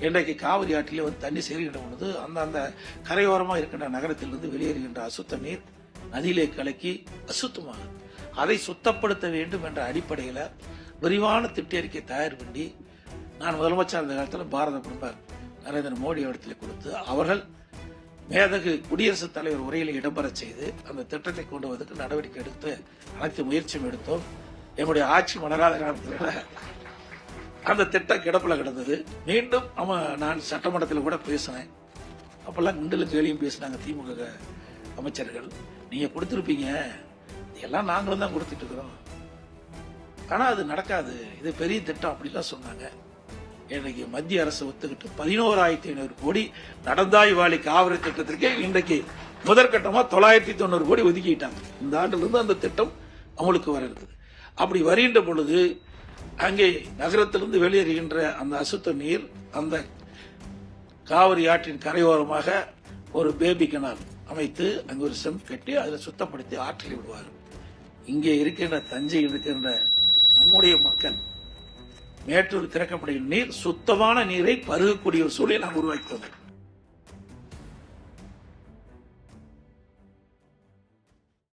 இன்றைக்கு காவிரி ஆற்றிலே வந்து தண்ணி சேருகின்ற பொழுது அந்த அந்த கரையோரமாக இருக்கின்ற நகரத்திலிருந்து வெளியேறுகின்ற அசுத்த நீர் நதியிலே கலக்கி அசுத்தமாக அதை சுத்தப்படுத்த வேண்டும் என்ற அடிப்படையில் விரிவான திட்டறிக்கை தயார் பண்ணி நான் முதலமைச்சர் அந்த காலத்தில் பாரத பிரதமர் நரேந்திர மோடி இடத்தில் கொடுத்து அவர்கள் மேதகு குடியரசுத் தலைவர் உரையில் இடம்பெறச் செய்து அந்த திட்டத்தை கொண்டு வருவதற்கு நடவடிக்கை எடுத்து அனைத்து முயற்சியும் எடுத்தோம். என்னுடைய ஆட்சி மலராத காலத்தில் அந்த திட்டம் கிடப்பில் கிடந்தது. மீண்டும் அவன் நான் சட்டமன்றத்தில் கூட பேசினேன். அப்போல்லாம் குண்டலும் கேலியும் பேசினாங்க திமுக அமைச்சர்கள். நீங்கள் கொடுத்துருப்பீங்க. எல்லாம் நாங்களும் தான் கொடுத்துட்ருக்குறோம் ஆனால் அது நடக்காது. இது பெரிய திட்டம் அப்படிலாம் சொன்னாங்க. இன்றைக்கு மத்திய அரசு ஒத்துக்கிட்டு பதினோராயிரத்தி ஐநூறு கோடி நடந்தாய் வாழி காவிரி திட்டத்திற்கே இன்றைக்கு முதற்கட்டமாக தொள்ளாயிரத்தி தொண்ணூறு கோடி ஒதுக்கிட்டாங்க. இந்த ஆண்டிலிருந்து அந்த திட்டம் அமலுக்கு வர இருக்குது. அப்படி வருகின்ற பொழுது அங்கே நகரத்திலிருந்து வெளியேறுகின்ற அந்த அசுத்த நீர் அந்த காவிரி ஆற்றின் கரையோரமாக ஒரு பேபி கிணறு அமைத்து அங்கே ஒரு செம் கட்டி அதில் சுத்தப்படுத்தி ஆற்றில் விடுவார். இங்கே இருக்கின்ற தஞ்சையில் இருக்கின்ற நம்முடைய மக்கள் மேட்டூர் திறக்கப்படுகின்ற நீர் சுத்தமான நீரை பருகக்கூடிய ஒரு சூழலை நாம் உருவாக்கி வந்தோம்